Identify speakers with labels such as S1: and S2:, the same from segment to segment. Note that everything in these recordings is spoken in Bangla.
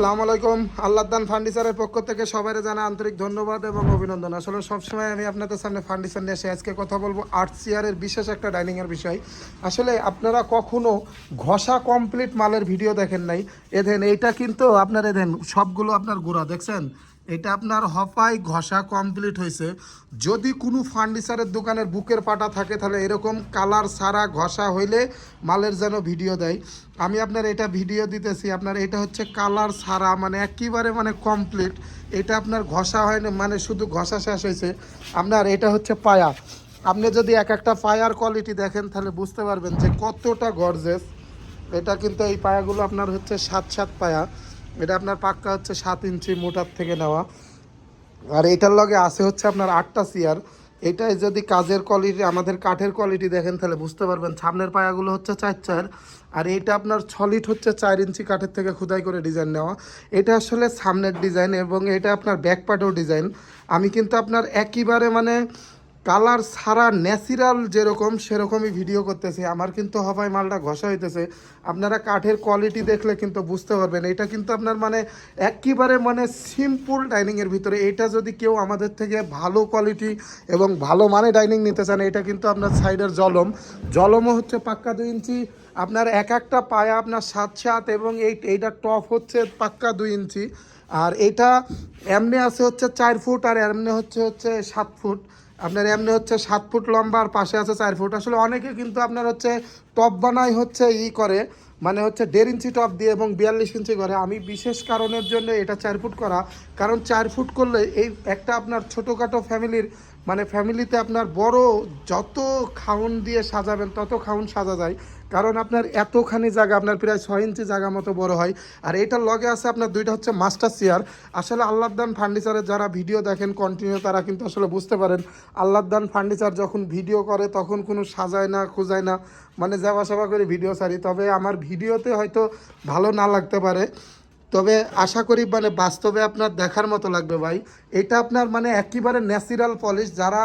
S1: আসসালামু আলাইকুম। আল্লাহদান ফার্নিচারের পক্ষ থেকে সবাই জানা আন্তরিক ধন্যবাদ এবং অভিনন্দন। আসলে সবসময় আমি আপনাদের সামনে ফার্নিচার নিয়ে এসে আজকে কথা বলব আর্ট চেয়ারের বিশেষ একটা ডাইনিংয়ের বিষয়। আসলে আপনারা কখনো ঘষা কমপ্লিট মালের ভিডিও দেখেন নাই? এ এইটা কিন্তু আপনার, এ সবগুলো আপনার গোড়া, দেখছেন? এটা আপনার হপাই ঘষা কমপ্লিট হয়েছে। যদি কোনো ফার্নিচারের দোকানের বুকের পাটা থাকে, তাহলে এরকম কালার সারা ঘষা হইলে মালের যেন ভিডিও দেয়। আমি আপনার এটা ভিডিও দিতেছি, আপনার এটা হচ্ছে কালার সারা মানে একেবারে মানে কমপ্লিট এটা আপনার ঘষা হয়নি মানে শুধু ঘষা শেষ হয়েছে। আপনার এটা হচ্ছে পায়া আপনি যদি এক একটা পায়ার কোয়ালিটি দেখেন, তাহলে বুঝতে পারবেন যে কতটা গর্জেস এটা কিন্তু এই পায়াগুলো আপনার হচ্ছে সাত সাত পায়া। এটা আপনার পাক্কা হচ্ছে সাত ইঞ্চি মোটার থেকে নেওয়া। আর এটার লগে আছে হচ্ছে আপনার আটটা চেয়ার। এটাই যদি কাজের কোয়ালিটি আমাদের কাঠের কোয়ালিটি দেখেন তাহলে বুঝতে পারবেন। সামনের পায়াগুলো হচ্ছে চার চার। আর এটা আপনার ছলিট হচ্ছে চার ইঞ্চি কাঠের থেকে খোদাই করে ডিজাইন নেওয়া। এটা আসলে সামনের ডিজাইন এবং এটা আপনার ব্যাক পার্টেও ডিজাইন আমি কিন্তু আপনার একইবারে মানে কালার ছাড়া ন্যাচারাল যেরকম সেরকমই ভিডিও করতেছি। আমার কিন্তু হবাই মালটা ঘষা হইতেছে। আপনারা কাঠের কোয়ালিটি দেখলে কিন্তু বুঝতে পারবেন। এটা কিন্তু আপনার মানে একেবারে মানে সিম্পল ডাইনিংয়ের ভিতরে। এটা যদি কেউ আমাদের থেকে ভালো কোয়ালিটি এবং ভালো মানে ডাইনিং নিতে চান, এটা কিন্তু আপনার সাইডের জলম। জলমও হচ্ছে পাক্কা দুই ইঞ্চি। আপনার এক একটা পায়া আপনার সাত সাত এবং এই, এইটা টপ হচ্ছে পাক্কা দুই ইঞ্চি। আর এটা এমনি আছে হচ্ছে চার ফুট আর এমনি হচ্ছে হচ্ছে সাত ফুট। আপনার এমনি হচ্ছে সাত ফুট লম্বা আর পাশে আছে চার ফুট। আসলে অনেকে কিন্তু আপনার হচ্ছে টপ বানাই হচ্ছে ই করে মানে হচ্ছে দেড় ইঞ্চি টপ দিয়ে এবং বিয়াল্লিশ ইঞ্চি করে। আমি বিশেষ কারণের জন্য এটা চার ফুট করা, কারণ চার ফুট করলে এই একটা আপনার ছোটোখাটো ফ্যামিলির মানে ফ্যামিলিতে আপনার বড় যত খাউন দিয়ে সাজাবেন, তত খাউন সাজা যায়। কারণ আপনার এতখানি জায়গা, আপনার প্রায় ছয় ইঞ্চি জায়গা মতো বড় হয়। আর এটার লগে আছে আপনার দুইটা হচ্ছে মাস্টার চেয়ার আসলে আল্লাহদান ফার্নিচারের যারা ভিডিও দেখেন কন্টিনিউ তারা কিন্তু আসলে বুঝতে পারেন। আল্লাহদান ফার্নিচার যখন ভিডিও করে, তখন কোনো সাজায় না, খোঁজায় না। মানে যাওয়া সাবা করে ভিডিও ছাড়ি। তবে আমার ভিডিওতে হয়তো ভালো না লাগতে পারে। তবে আশা করি মানে বাস্তবে আপনার দেখার মতো লাগবে ভাই। এটা আপনার মানে একেবারে ন্যাচারাল পলিশ যারা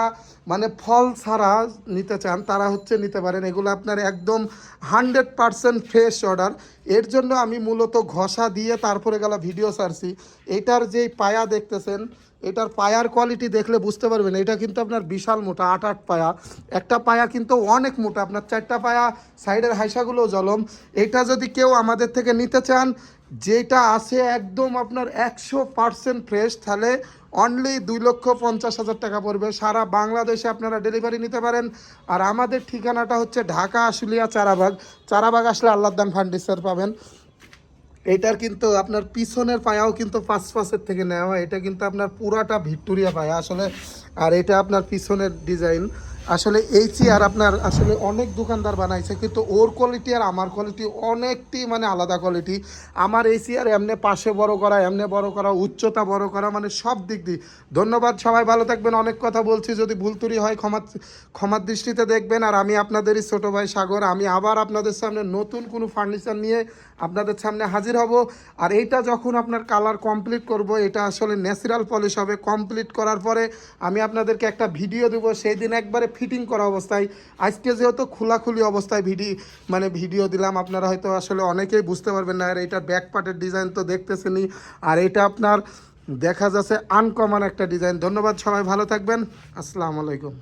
S1: মানে ফল ছাড়া নিতে চান, তারা হচ্ছে নিতে পারেন। এগুলো আপনার একদম হান্ড্রেড পারসেন্ট ফ্রেশ অর্ডার এর জন্য আমি মূলত ঘষা দিয়ে তারপরে গেলা ভিডিও ছাড়ছি। এটার যেই পায়া দেখতেছেন, এটার পায়ার কোয়ালিটি দেখলে বুঝতে পারবেন, এটা কিন্তু আপনার বিশাল মোটা আট আট পায়া। একটা পায়া কিন্তু অনেক মোটা, আপনার চারটা পায়া সাইডের হাইসাগুলো জলম এটা যদি কেউ আমাদের থেকে নিতে চান যেটা আছে একদম আপনার একশো পার্সেন্ট ফ্রেশ তাহলে অনলি দুই লক্ষ পঞ্চাশ হাজার টাকা পড়বে। সারা বাংলাদেশে আপনারা ডেলিভারি নিতে পারেন। আর আমাদের ঠিকানাটা হচ্ছে ঢাকা আশুলিয়া চারাবাগ। চারাবাগ আসলে আল্লাহদান ফার্নিচার পাবেন। এটার কিন্তু আপনার পিছনের পায়াও কিন্তু পাঁচ পাঁচের থেকে নেওয়া। এটা কিন্তু আপনার পুরাটা ভিক্টোরিয়া পায়া আসলে। আর এটা আপনার পিছনের ডিজাইন আসলে এই চেয়ার আপনার আসলে অনেক দোকানদার বানাইছে, কিন্তু ওর কোয়ালিটি আর আমার কোয়ালিটি অনেকটি মানে আলাদা কোয়ালিটি আমার এই চেয়ার এমনি পাশে বড় করা, এমনি বড় করা, উচ্চতা বড় করা মানে সব দিক দিয়ে। ধন্যবাদ সবাই, ভালো থাকবেন। অনেক কথা বলছি, যদি ভুল ত্রুটি হয় ক্ষমা, ক্ষমার দৃষ্টিতে দেখবেন। আর আমি আপনাদেরই ছোটো ভাই সাগর, আমি আবার আপনাদের সামনে নতুন কোনো ফার্নিচার নিয়ে আপনাদের সামনে হাজির হব। আর এইটা যখন আপনার কালার কমপ্লিট করব, এটা আসলে ন্যাচারাল পলিশ হবে। কমপ্লিট করার পরে আমি আপনাদেরকে একটা ভিডিও দেবো। সেই দিন একবারে ফিটিং করা অবস্থায়। আজকে যেহেতু খোলাখুলি অবস্থায় ভিডি মানে ভিডিও দিলাম, আপনারা হয়তো আসলে অনেকেই বুঝতে পারবেন না, আর এটা ব্যাক পার্টের ডিজাইন তো দেখতেছেনি আর এটা আপনার দেখা যাচ্ছে আনকমন একটা ডিজাইন ধন্যবাদ সবাই, ভালো থাকবেন। আসসালামু আলাইকুম।